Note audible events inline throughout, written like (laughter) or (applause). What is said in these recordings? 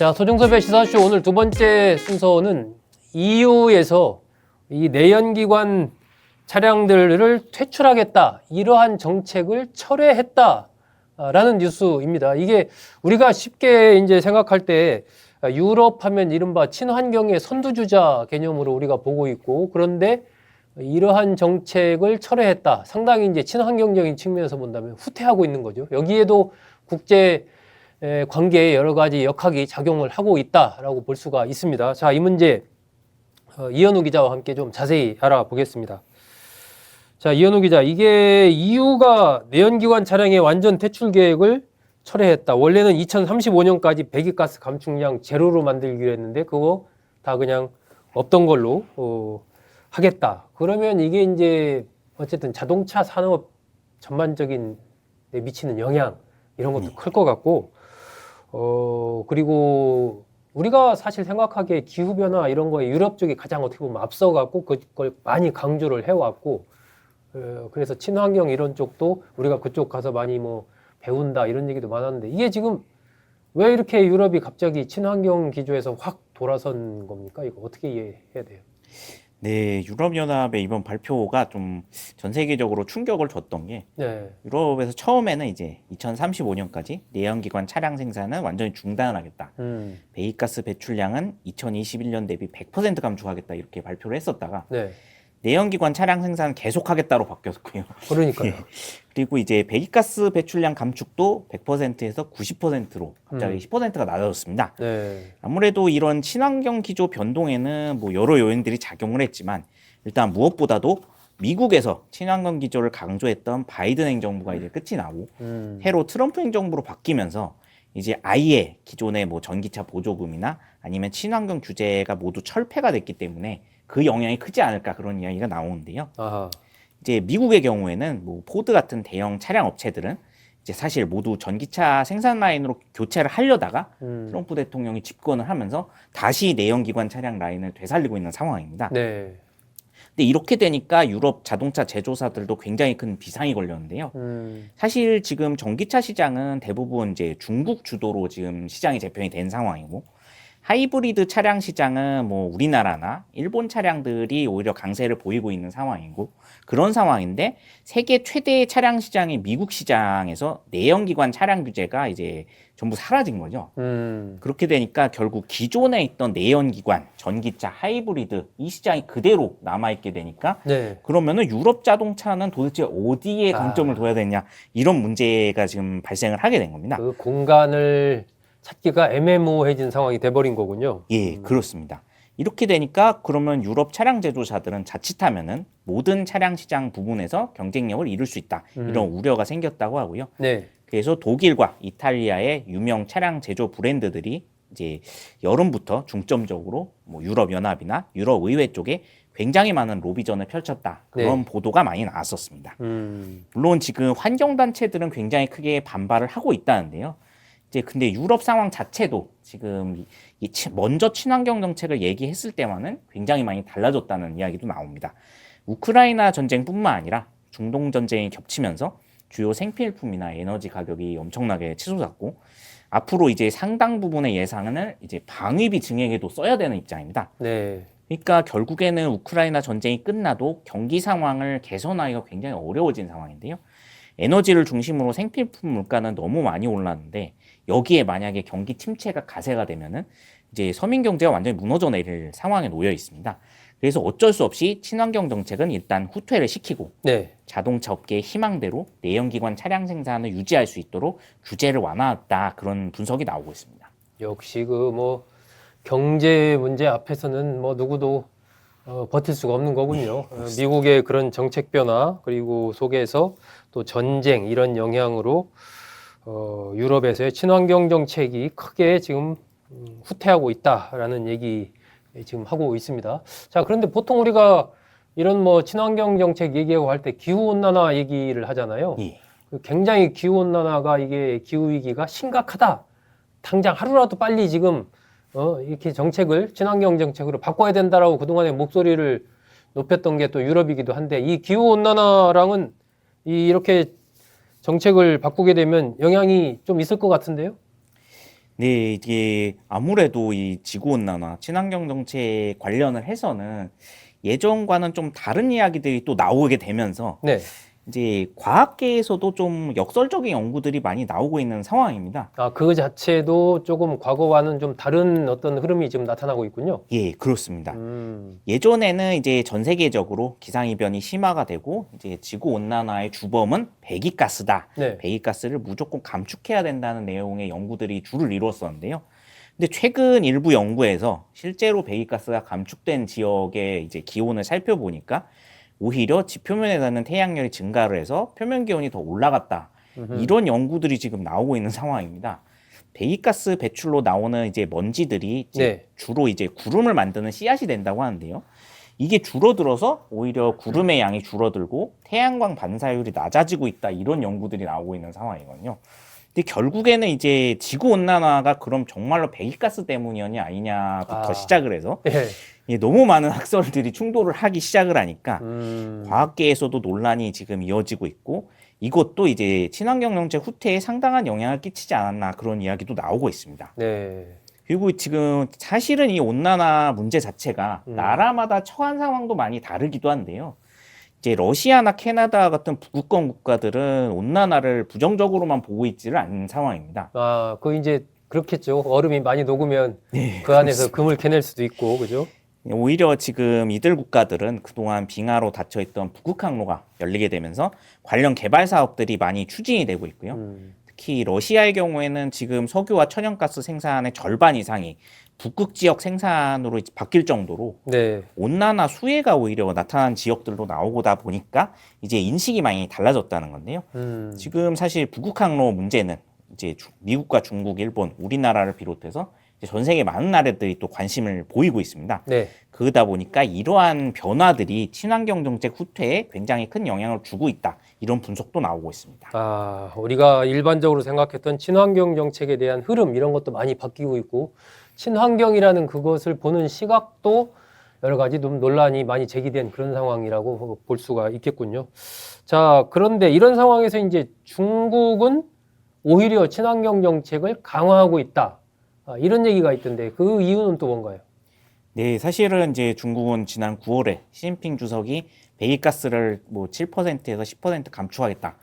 자, 소중섭의 시사쇼 오늘 두 번째 순서는 EU에서 이 내연기관 차량들을 퇴출하겠다. 이러한 정책을 철회했다. 라는 뉴스입니다. 이게 우리가 쉽게 이제 생각할 때 유럽 하면 이른바 친환경의 선두주자 개념으로 우리가 보고 있고 그런데 이러한 정책을 철회했다. 상당히 이제 친환경적인 측면에서 본다면 후퇴하고 있는 거죠. 여기에도 국제 에, 관계에 여러 가지 역학이 작용을 하고 있다라고 볼 수가 있습니다. 자, 이 문제 어, 이현우 기자와 함께 좀 자세히 알아보겠습니다. 자, 이현우 기자, 이게 EU가 내연기관 차량의 완전 퇴출 계획을 철회했다. 원래는 2035년까지 배기가스 감축량 제로로 만들기로 했는데 그거 다 그냥 없던 걸로 어, 하겠다. 그러면 이게 이제 어쨌든 자동차 산업 전반적인 데 미치는 영향 이런 것도 클것 같고 어 그리고 우리가 사실 생각하기에 기후 변화 이런 거에 유럽 쪽이 가장 어떻게 보면 앞서갖고 그걸 많이 강조를 해왔고 어, 그래서 친환경 이런 쪽도 우리가 그쪽 가서 많이 뭐 배운다 이런 얘기도 많았는데 이게 지금 왜 이렇게 유럽이 갑자기 친환경 기조에서 확 돌아선 겁니까? 이거 어떻게 이해해야 돼요? 네, 유럽연합의 이번 발표가 좀 전 세계적으로 충격을 줬던 게 네. 유럽에서 처음에는 이제 2035년까지 내연기관 차량 생산은 완전히 중단하겠다. 음. 배기가스 배출량은 2021년 대비 100% 감축하겠다 이렇게 발표를 했었다가 네. 내연기관 차량 생산 계속하겠다로 바뀌었고요. 그러니까요. (laughs) 그리고 이제 배기가스 배출량 감축도 100%에서 90%로 갑자기 음. 10%가 낮아졌습니다. 네. 아무래도 이런 친환경 기조 변동에는 뭐 여러 요인들이 작용을 했지만 일단 무엇보다도 미국에서 친환경 기조를 강조했던 바이든 행정부가 이제 끝이 나고 음. 새로 트럼프 행정부로 바뀌면서 이제 아예 기존의 뭐 전기차 보조금이나 아니면 친환경 규제가 모두 철폐가 됐기 때문에 그 영향이 크지 않을까 그런 이야기가 나오는데요. 아하. 이제 미국의 경우에는 뭐 포드 같은 대형 차량 업체들은 이제 사실 모두 전기차 생산 라인으로 교체를 하려다가 음. 트럼프 대통령이 집권을 하면서 다시 내연기관 차량 라인을 되살리고 있는 상황입니다. 네. 근데 이렇게 되니까 유럽 자동차 제조사들도 굉장히 큰 비상이 걸렸는데요. 음. 사실 지금 전기차 시장은 대부분 이제 중국 주도로 지금 시장이 재편이 된 상황이고 하이브리드 차량 시장은 뭐 우리나라나 일본 차량들이 오히려 강세를 보이고 있는 상황이고 그런 상황인데 세계 최대의 차량 시장이 미국 시장에서 내연기관 차량 규제가 이제 전부 사라진 거죠. 음. 그렇게 되니까 결국 기존에 있던 내연기관, 전기차, 하이브리드 이 시장이 그대로 남아있게 되니까 네. 그러면은 유럽 자동차는 도대체 어디에 아. 강점을 둬야 되냐 이런 문제가 지금 발생을 하게 된 겁니다. 그 공간을 찾기가 애매모호해진 상황이 돼버린 거군요. 예, 그렇습니다. 이렇게 되니까 그러면 유럽 차량 제조사들은 자칫하면은 모든 차량 시장 부분에서 경쟁력을 잃을 수 있다 이런 우려가 생겼다고 하고요. 네. 그래서 독일과 이탈리아의 유명 차량 제조 브랜드들이 이제 여름부터 중점적으로 뭐 유럽 연합이나 유럽 의회 쪽에 굉장히 많은 로비전을 펼쳤다 그런 보도가 많이 나왔었습니다. 음. 물론 지금 환경 단체들은 굉장히 크게 반발을 하고 있다는데요. 이제 근데 유럽 상황 자체도 지금 이- 먼저 친환경 정책을 얘기했을 때와는 굉장히 많이 달라졌다는 이야기도 나옵니다. 우크라이나 전쟁뿐만 아니라 중동 전쟁이 겹치면서 주요 생필품이나 에너지 가격이 엄청나게 치솟았고 앞으로 이제 상당 부분의 예상을 이제 방위비 증액에도 써야 되는 입장입니다. 네. 그러니까 결국에는 우크라이나 전쟁이 끝나도 경기 상황을 개선하기가 굉장히 어려워진 상황인데요. 에너지를 중심으로 생필품 물가는 너무 많이 올랐는데 여기에 만약에 경기 침체가 가세가 되면은 이제 서민 경제가 완전히 무너져 내릴 상황에 놓여 있습니다. 그래서 어쩔 수 없이 친환경 정책은 일단 후퇴를 시키고 네. 자동차 업계의 희망대로 내연기관 차량 생산을 유지할 수 있도록 규제를 완화했다 그런 분석이 나오고 있습니다. 역시 그 뭐 경제 문제 앞에서는 뭐 누구도 어, 버틸 수가 없는 거군요. 어, 미국의 그런 정책 변화 그리고 속에서 또 전쟁 이런 영향으로 어, 유럽에서의 친환경 정책이 크게 지금 음, 후퇴하고 있다라는 얘기 지금 하고 있습니다. 자, 그런데 보통 우리가 이런 뭐 친환경 정책 얘기하고 할 때 기후 온난화 얘기를 하잖아요. 예. 그 굉장히 기후 온난화가 이게 기후 위기가 심각하다. 당장 하루라도 빨리 지금 어 이렇게 정책을 친환경 정책으로 바꿔야 된다라고 그동안에 목소리를 높였던 게 또 유럽이기도 한데 이 기후 온난화랑은 이 이렇게 정책을 바꾸게 되면 영향이 좀 있을 것 같은데요. 네, 이게 아무래도 이 지구 온난화, 친환경 정책 관련을 해서는 예전과는 좀 다른 이야기들이 또 나오게 되면서 네. 이제 과학계에서도 좀 역설적인 연구들이 많이 나오고 있는 상황입니다. 아, 그 자체도 조금 과거와는 좀 다른 어떤 흐름이 지금 나타나고 있군요. 예, 그렇습니다. 음. 예전에는 이제 전 세계적으로 기상이변이 심화가 되고 이제 지구 온난화의 주범은 배기가스다. 네. 배기가스를 무조건 감축해야 된다는 내용의 연구들이 주를 이루었었는데요. 근데 최근 일부 연구에서 실제로 배기가스가 감축된 지역의 이제 기온을 살펴보니까 오히려 지표면에 닿는 태양열이 증가를 해서 표면 기온이 더 올라갔다. 음흠. 이런 연구들이 지금 나오고 있는 상황입니다. 배기가스 배출로 나오는 이제 먼지들이 이제 네. 주로 이제 구름을 만드는 씨앗이 된다고 하는데요. 이게 줄어들어서 오히려 구름의 양이 줄어들고 태양광 반사율이 낮아지고 있다 이런 연구들이 나오고 있는 상황이거든요. 근데 결국에는 이제 지구 온난화가 그럼 정말로 배기가스 때문이었냐 아니냐부터 아. 시작을 해서 예. 너무 많은 학설들이 충돌을 하기 시작을 하니까 음. 과학계에서도 논란이 지금 이어지고 있고 이것도 이제 친환경 정책 후퇴에 상당한 영향을 끼치지 않았나 그런 이야기도 나오고 있습니다. 네. 그리고 지금 사실은 이 온난화 문제 자체가 음. 나라마다 처한 상황도 많이 다르기도 한데요. 이제 러시아나 캐나다 같은 북극권 국가들은 온난화를 부정적으로만 보고 있지를 않는 상황입니다. 아, 그 이제 그렇겠죠. 얼음이 많이 녹으면 네, 그 안에서 금을 캐낼 수도 있고, 그죠? 오히려 지금 이들 국가들은 그동안 빙하로 닫혀 있던 북극 항로가 열리게 되면서 관련 개발 사업들이 많이 추진이 되고 있고요. 음. 특히 러시아의 경우에는 지금 석유와 천연가스 생산의 절반 이상이 북극 지역 생산으로 바뀔 정도로 네. 온난화 수혜가 오히려 나타난 지역들도 나오고다 보니까 이제 인식이 많이 달라졌다는 건데요. 음. 지금 사실 북극 항로 문제는 이제 주- 미국과 중국, 일본, 우리나라를 비롯해서 전 세계 많은 나라들이 또 관심을 보이고 있습니다. 네. 그러다 보니까 이러한 변화들이 친환경 정책 후퇴에 굉장히 큰 영향을 주고 있다. 이런 분석도 나오고 있습니다. 아, 우리가 일반적으로 생각했던 친환경 정책에 대한 흐름 이런 것도 많이 바뀌고 있고 친환경이라는 그것을 보는 시각도 여러 가지 좀 논란이 많이 제기된 그런 상황이라고 볼 수가 있겠군요. 자, 그런데 이런 상황에서 이제 중국은 오히려 친환경 정책을 강화하고 있다. 아, 이런 얘기가 있던데 그 이유는 또 뭔가요? 네, 사실은 이제 중국은 지난 9월에 시진핑 주석이 배기가스를 뭐 7%에서 10% 감축하겠다.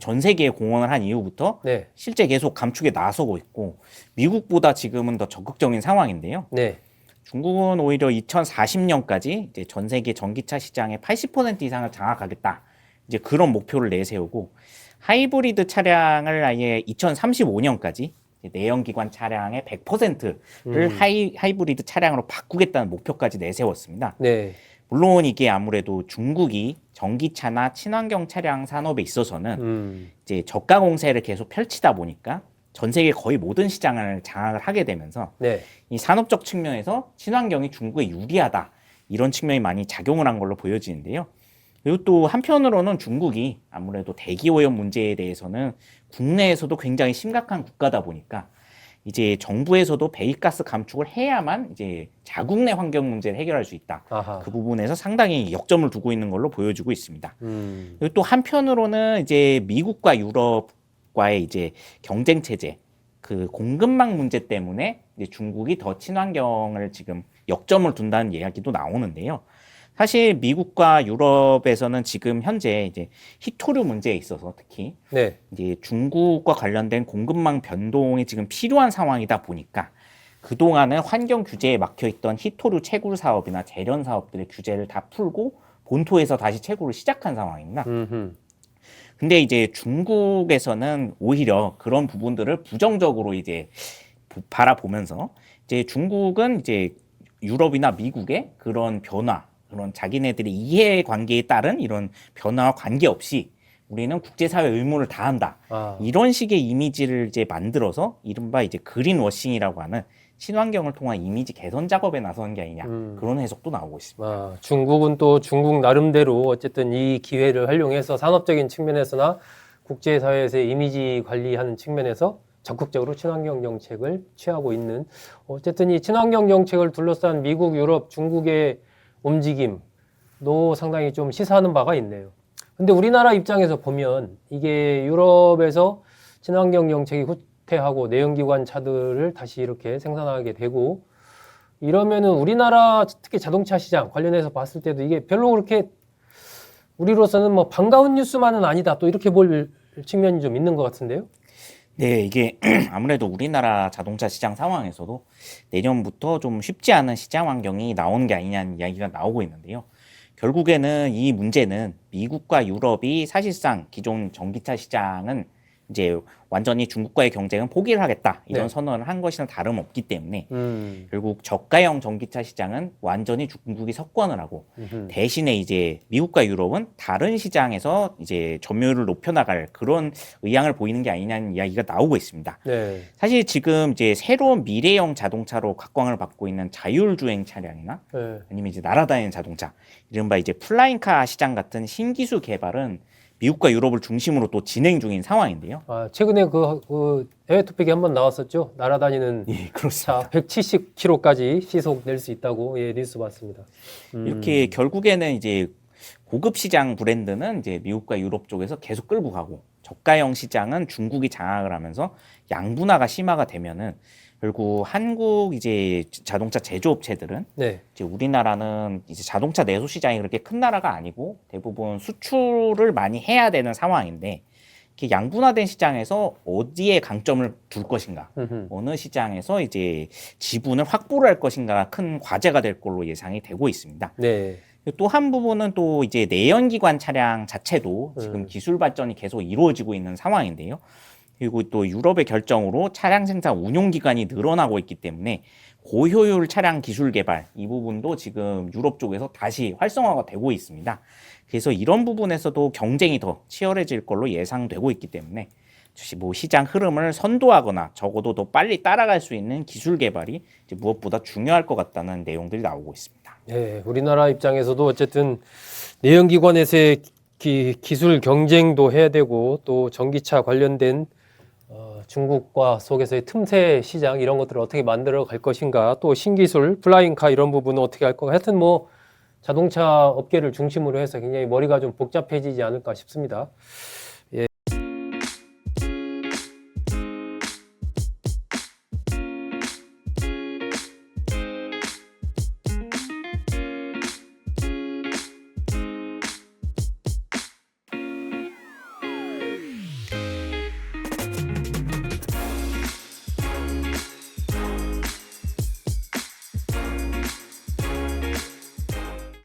전 세계에 공언을 한 이후부터 네, 실제 계속 감축에 나서고 있고 미국보다 지금은 더 적극적인 상황인데요. 네, 중국은 오히려 2040년까지 이제 전 세계 전기차 시장의 80% 이상을 장악하겠다. 이제 그런 목표를 내세우고 하이브리드 차량을 아예 2035년까지 내연기관 차량의 100%를 음. 하이, 하이브리드 차량으로 바꾸겠다는 목표까지 내세웠습니다. 네, 물론 이게 아무래도 중국이 전기차나 친환경 차량 산업에 있어서는 음, 이제 저가 공세를 계속 펼치다 보니까 전 세계 거의 모든 시장을 장악을 하게 되면서 네, 이 산업적 측면에서 친환경이 중국에 유리하다 이런 측면이 많이 작용을 한 걸로 보여지는데요. 그리고 또 한편으로는 중국이 아무래도 대기 오염 문제에 대해서는 국내에서도 굉장히 심각한 국가다 보니까 이제 정부에서도 배기가스 감축을 해야만 이제 자국 내 환경 문제를 해결할 수 있다. 아하, 그 부분에서 상당히 역점을 두고 있는 걸로 보여지고 있습니다. 음, 그리고 또 한편으로는 이제 미국과 유럽과의 이제 경쟁 체제, 그 공급망 문제 때문에 이제 중국이 더 친환경을 지금 역점을 둔다는 이야기도 나오는데요. 사실 미국과 유럽에서는 지금 현재 이제 히토류 문제에 있어서 특히 네, 이제 중국과 관련된 공급망 변동이 지금 필요한 상황이다 보니까 그동안은 환경 규제에 막혀 있던 히토류 채굴 사업이나 재련 사업들의 규제를 다 풀고 본토에서 다시 채굴을 시작한 상황입니다. 음, 근데 이제 중국에서는 오히려 그런 부분들을 부정적으로 이제 보- 바라보면서 이제 중국은 이제 유럽이나 미국의 그런 변화, 그런 자기네들의 이해 관계에 따른 이런 변화와 관계없이 우리는 국제사회 의무를 다한다. 아, 이런 식의 이미지를 이제 만들어서 이른바 이제 그린 워싱이라고 하는 친환경을 통한 이미지 개선 작업에 나서는 게 아니냐. 음. 그런 해석도 나오고 있습니다. 아, 중국은 또 중국 나름대로 어쨌든 이 기회를 활용해서 산업적인 측면에서나 국제사회에서의 이미지 관리하는 측면에서 적극적으로 친환경 정책을 취하고 있는 어쨌든 이 친환경 정책을 둘러싼 미국, 유럽, 중국의 움직임도 상당히 좀 시사하는 바가 있네요. 근데 우리나라 입장에서 보면 이게 유럽에서 친환경 정책이 후- 후퇴하고 내연기관 차들을 다시 이렇게 생산하게 되고 이러면은 우리나라 특히 자동차 시장 관련해서 봤을 때도 이게 별로 그렇게 우리로서는 뭐 반가운 뉴스만은 아니다 또 이렇게 볼 측면이 좀 있는 것 같은데요. 네, 이게 (clears throat) 아무래도 우리나라 자동차 시장 상황에서도 내년부터 좀 쉽지 않은 시장 환경이 나오는 게 아니냐는 이야기가 나오고 있는데요. 결국에는 이 문제는 미국과 유럽이 사실상 기존 전기차 시장은 이제 완전히 중국과의 경쟁은 포기를 하겠다 이런 네. 선언을 한 것이랑 다름없기 때문에 음. 결국 저가형 전기차 시장은 완전히 중국이 석권을 하고 음흠. 대신에 이제 미국과 유럽은 다른 시장에서 이제 점유율을 높여나갈 그런 의향을 보이는 게 아니냐는 이야기가 나오고 있습니다. 네. 사실 지금 이제 새로운 미래형 자동차로 각광을 받고 있는 자율주행 차량이나 네. 아니면 이제 날아다니는 자동차, 이른바 이제 플라잉카 시장 같은 신기술 개발은 미국과 유럽을 중심으로 또 진행 중인 상황인데요. 아, 최근에 그, 그 해외 토픽이 한 번 나왔었죠. 날아다니는 예, 그렇습니다. 차 170km까지 시속 낼 수 있다고 예, 뉴스 봤습니다. 음. 이렇게 결국에는 이제 고급 시장 브랜드는 이제 미국과 유럽 쪽에서 계속 끌고 가고 저가형 시장은 중국이 장악을 하면서 양분화가 심화가 되면은 결국 한국 이제 자동차 제조업체들은 네. 이제 우리나라는 이제 자동차 내수 시장이 그렇게 큰 나라가 아니고 대부분 수출을 많이 해야 되는 상황인데 이렇게 양분화된 시장에서 어디에 강점을 둘 것인가 음흠. 어느 시장에서 이제 지분을 확보를 할 것인가가 큰 과제가 될 걸로 예상이 되고 있습니다. 네. 또한 부분은 또 이제 내연기관 차량 자체도 지금 음. 기술 발전이 계속 이루어지고 있는 상황인데요. 그리고 또 유럽의 결정으로 차량 생산 운용 기간이 늘어나고 있기 때문에 고효율 차량 기술 개발 이 부분도 지금 유럽 쪽에서 다시 활성화가 되고 있습니다. 그래서 이런 부분에서도 경쟁이 더 치열해질 걸로 예상되고 있기 때문에 뭐 시장 흐름을 선도하거나 적어도 더 빨리 따라갈 수 있는 기술 개발이 무엇보다 중요할 것 같다는 내용들이 나오고 있습니다. 네, 우리나라 입장에서도 어쨌든 내연기관에서의 기, 기술 경쟁도 해야 되고 또 전기차 관련된 어, 중국과 속에서의 틈새 시장 이런 것들을 어떻게 만들어 갈 것인가 또 신기술 플라잉카 이런 부분은 어떻게 할 건가 하여튼 뭐 자동차 업계를 중심으로 해서 굉장히 머리가 좀 복잡해지지 않을까 싶습니다.